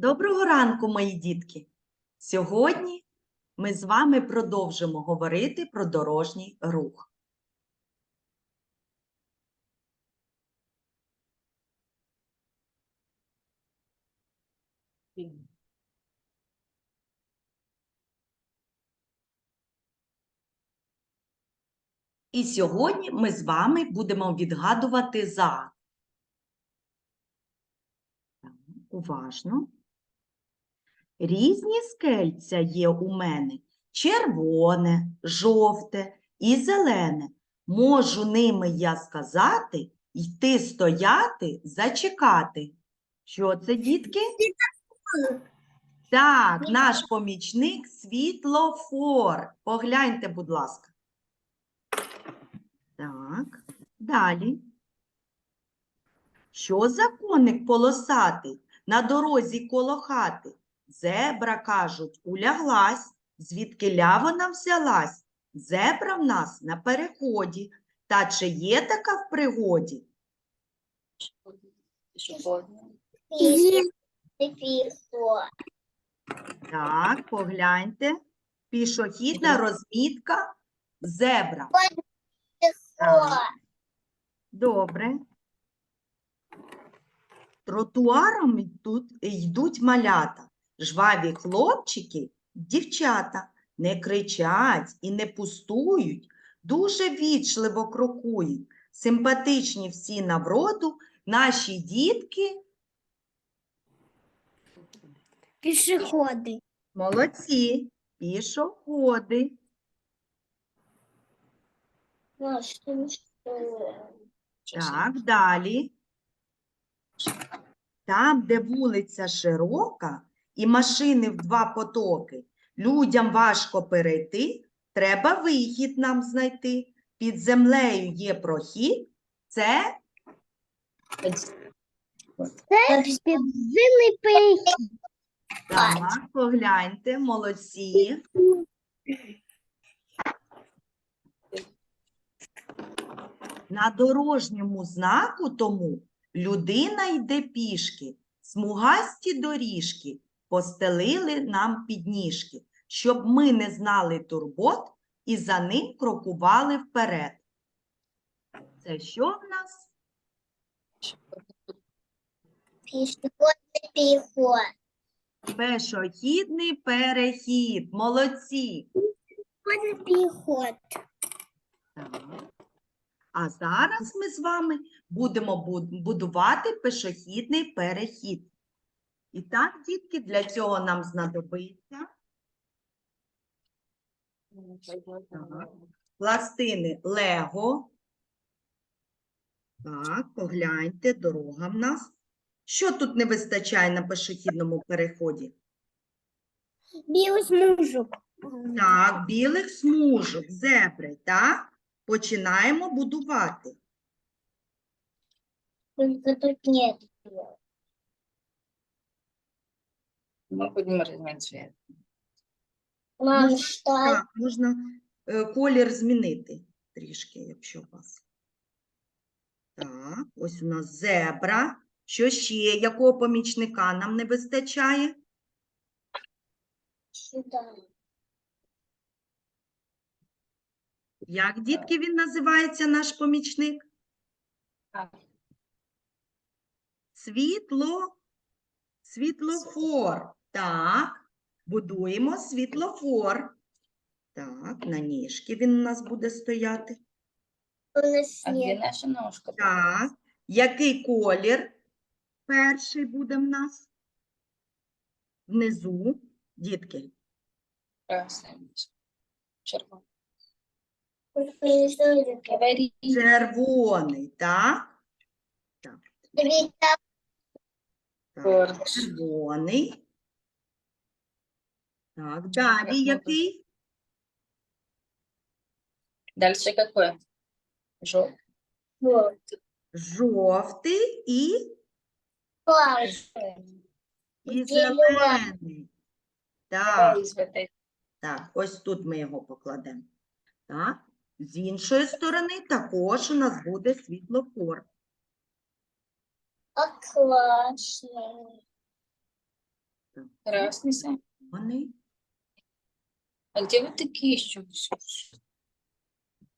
Доброго ранку, мої дітки! Сьогодні ми з вами продовжимо говорити про дорожній рух. І сьогодні ми з вами будемо відгадувати за. Уважно. Різні скельця є у мене червоне, жовте і зелене. Можу ними я сказати, йти стояти, зачекати. Що це, дітки? Так, наш помічник світлофор. Погляньте, будь ласка. Так, далі. Що за коник полосатий на дорозі коло хати? Зебра, кажуть, уляглась, звідкиля вона взялась. Зебра в нас на переході. Та чи є така в пригоді? Так, погляньте. Пішохідна розмітка зебра. Так. Добре. Тротуаром йдуть, йдуть малята, жваві хлопчики, дівчата, не кричать і не пустують, дуже вічливо крокують. Симпатичні всі на вроду, наші дітки Пішоходи. молодці, пішоходи. Так, далі. Там, де вулиця широка і машини в два потоки, людям важко перейти, треба вихід нам знайти. Під землею є прохід, це Підземний перехід. так, погляньте, молодці. На дорожньому знаку тому людина йде пішки, смугасті доріжки постелили нам підніжки, щоб ми не знали турбот і за ним крокували вперед. Це що в нас? Пішохідний переход. Пешохідний перехід. Молодці. Пішохідний переход. Так. А зараз ми з вами будемо будувати пешохідний перехід. І так, дітки, для цього нам знадобиться пластини Лего. Так, погляньте, дорога в нас. Що тут не вистачає на пешохідному переході? Білий смужок. Так, білих смужок, зебри, так? Починаємо будувати. Тут нет. Мы будем разменять цвет. Мам, Можна- Так, можна е, колір змінити трішки, якщо у вас. Так, ось у нас зебра. Що ще? Якого помічника нам не вистачає? Сюда. Як, дітки, він називається наш помічник? Світло, світлофор. Так, будуємо світлофор. Так, на ніжки він у нас буде стояти. У нас А наша ножка? Так, який колір перший буде в нас? Внизу, дітки. Говори. Червоний, так? Цвета Так, червоний. Так, далі ну, який? Дальше какой? Желтый. вот. Жовтий і, Класс. і Зелений. зелений. Так, Давай из этой. так, ось тут ми його покладемо. Так, з іншої сторони також у нас буде світлофор. А классно. Красный сам. Вони А где вы такие еще?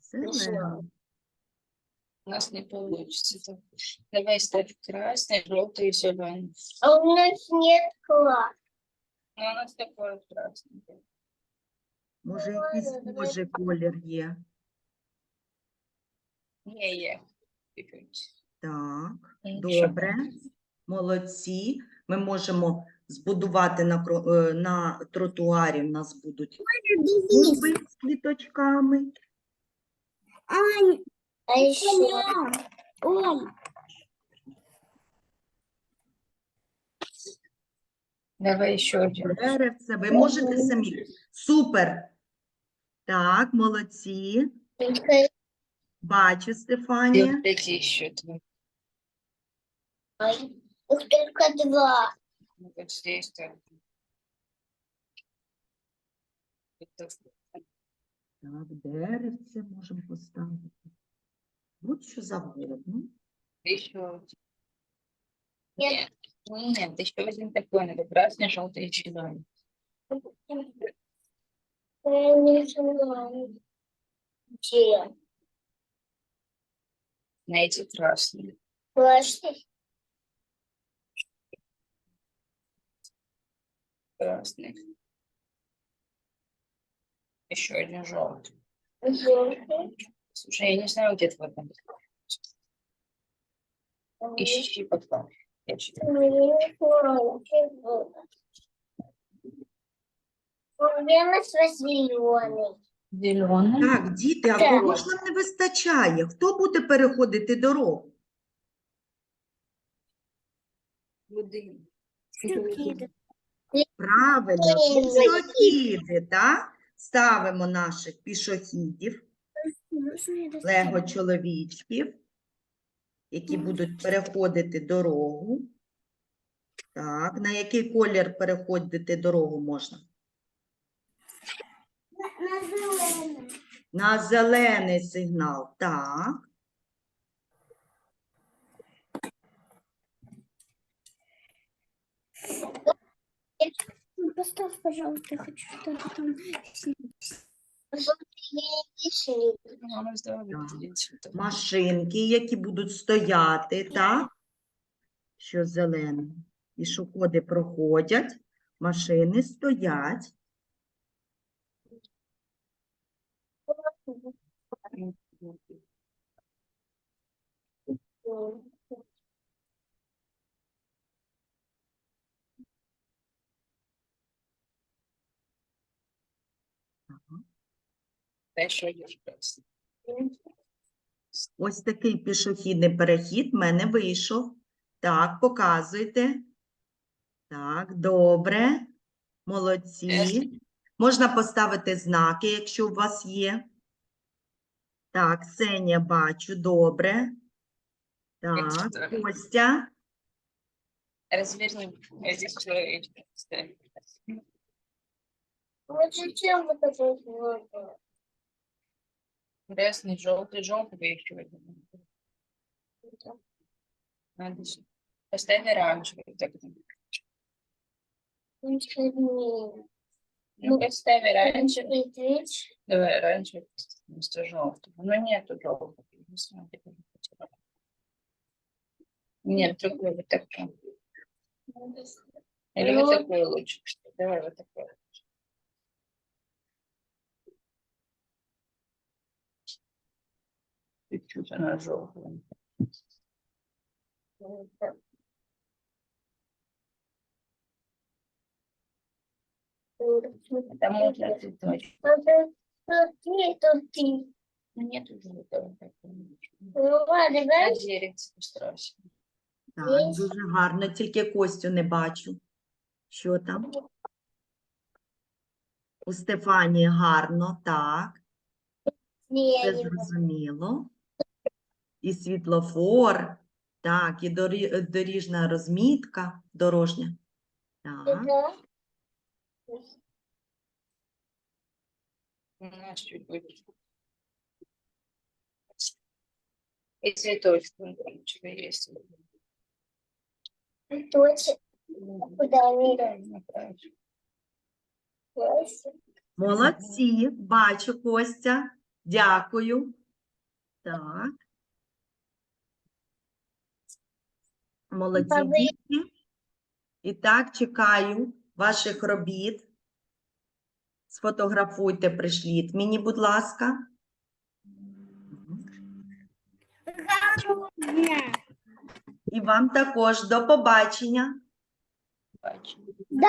зелені. У нас не получится. так. Давай ставь красный, желтый и зеленый. А у нас нет класс. Ну, у нас такой красный. Може, якийсь схожий колір є. Не, я. Чуть-чуть. Так, Нічого. добре. Молодці. Ми можемо збудувати на, е, на тротуарі. У нас будуть клумби з квіточками. А еще Ой, Давай еще один. Деревце. Ви можете самі. Супер. Так, молодці. Бачу, Стефанія. эти еще два. вот здесь так. Так, деревце можемо поставити. Будь-що завгодно. Ти що? Ні, ні, ти що візьмем таке, не красне, жовте і червоне. Не желаю. Где? Найти красный. Красный? Красный. Еще один желтый. Желтый. Слушай, я не знаю, где твой там. Ищи потом. Я читаю. Проблема с зеленый. Зеленый. Так, діти, а Так. кого ж нам не вистачає? Хто буде переходити дорогу? Правильно, Пішохіди. пішохіди, так? Ставимо наших пішохідів, лего чоловічків, які будуть переходити дорогу. Так, на який колір переходити дорогу можна? На зеленый. На зелений сигнал, так. Поставь, пожалуйста, я хочу что-то там Ну. Машинки, які будуть стояти, так? Що зелене. Пішоходи проходять, машини стоять. Да, еще один красный. Ось такий пішохідний перехід в мене вийшов. Так, показуйте. Так, добре. Молодці. Можна поставити знаки, якщо у вас є. Так, Сеня, бачу, добре. Так. Костя. Зачем желтое? Красный, желтый, желтый, и еще один. Надо же. Поставь оранжевый. Так. Ничего Ну, поставь оранжевый. не Давай оранжевый вместо желтого. Но нету желтого. Не знаю, где он потерял. Нет, другой вот такой. Или вот Ну. такой лучше. Давай вот такой. Чуть-чуть она желтая. Можно цветочек. Тут ты. Нет желтого. такого. Ну ладно, да? деревце страшно. Так, дуже гарно, тільки Костю не бачу. Що там? У Стефанії гарно, так. Це Дерево. зрозуміло. І світлофор, так, і дорі- доріжна розмітка дорожня. Так. И цветочек есть. Куда? Молодці, бачу, Костя. Дякую. Так. Молодці діти. І так, чекаю ваших робіт. Сфотографуйте, пришліть мені, будь ласка. І вам також до побачення. Да.